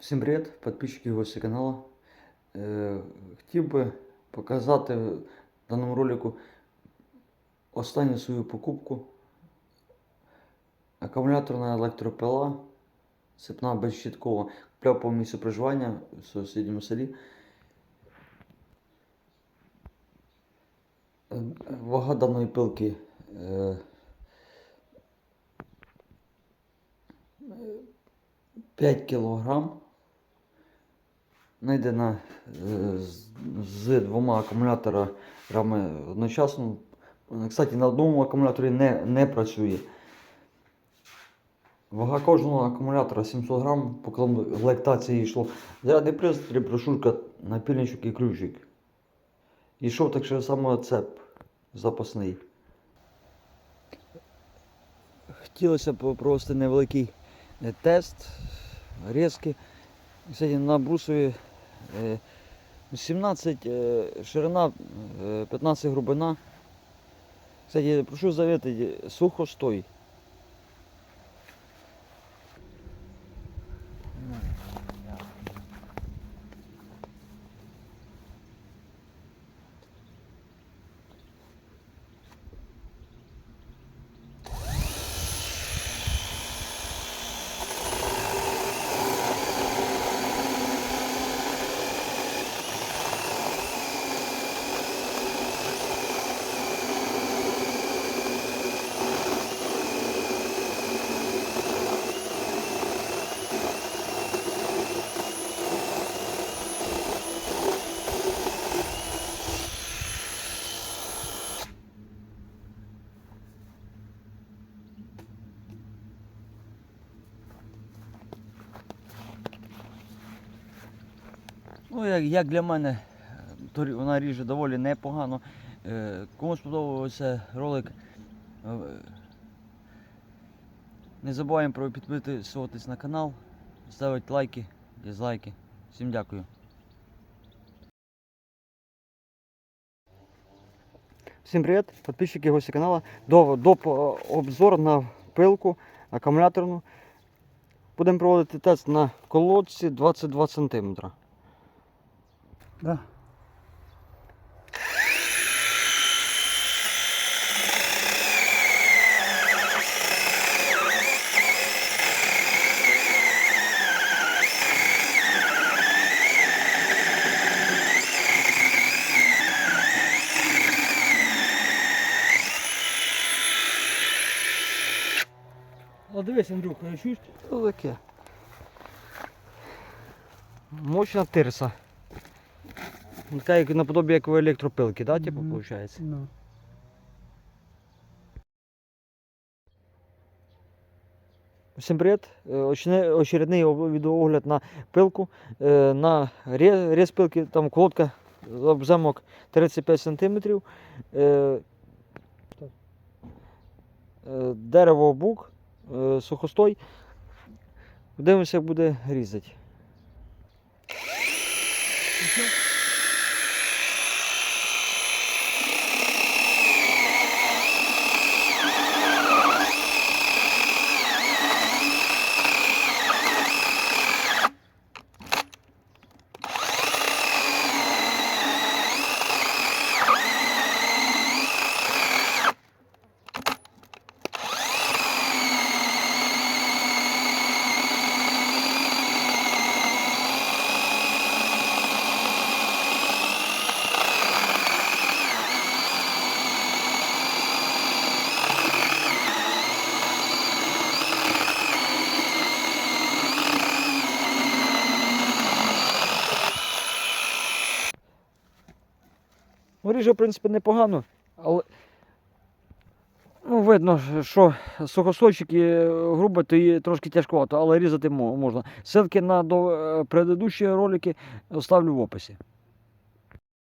Всім привіт, підписчики гості каналу. Е, хотів би показати в даному ролику останню свою покупку. Акумуляторна електропила, сипна безщиткова. Купляв по місцю проживання в сусідньому селі. Вага даної пилки е, 5 кілограм. Знайдена е, з, двома акумуляторами одночасно. Кстати, на одному акумуляторі не, не працює. Вага кожного акумулятора 700 грам, по комплектації йшло зарядний пристрій, брошурка, напільничок і ключик. І йшов так же само цеп запасний. Хотілося б провести невеликий е, тест, різки. Кстати, на брусові 17 е, ширина, е, 15 глибина. Кстати, прошу заветить, сухостой. Ну, як, як для мене, вона ріже доволі непогано. Е, Кому сподобався ролик, е, не забуваємо про підписуватись на канал, ставити лайки, дизлайки. Всім дякую. Всім привіт, підписчики гості каналу. До, до обзор на пилку акумуляторну. Будемо проводити тест на колодці 22 см. Да. О, дивись, Андрюха, чуєш? Що таке? Мощна тирса. Така як наподобі як у електропилки, да, типу, виходить? Ну. Всім привіт. Е, Очередний відеоогляд на пилку. Е, На ре- рез пилки, там колодка, обземок 35 см. Дерево бук, е, сухостой. Дивимося, як буде різати. Ну, в принципі, непогано, але ну, видно, що сухосольчики грубо, то трошки тяжковато, але різати можна. Ссылки на до, е, предыдущі ролики оставлю в описі.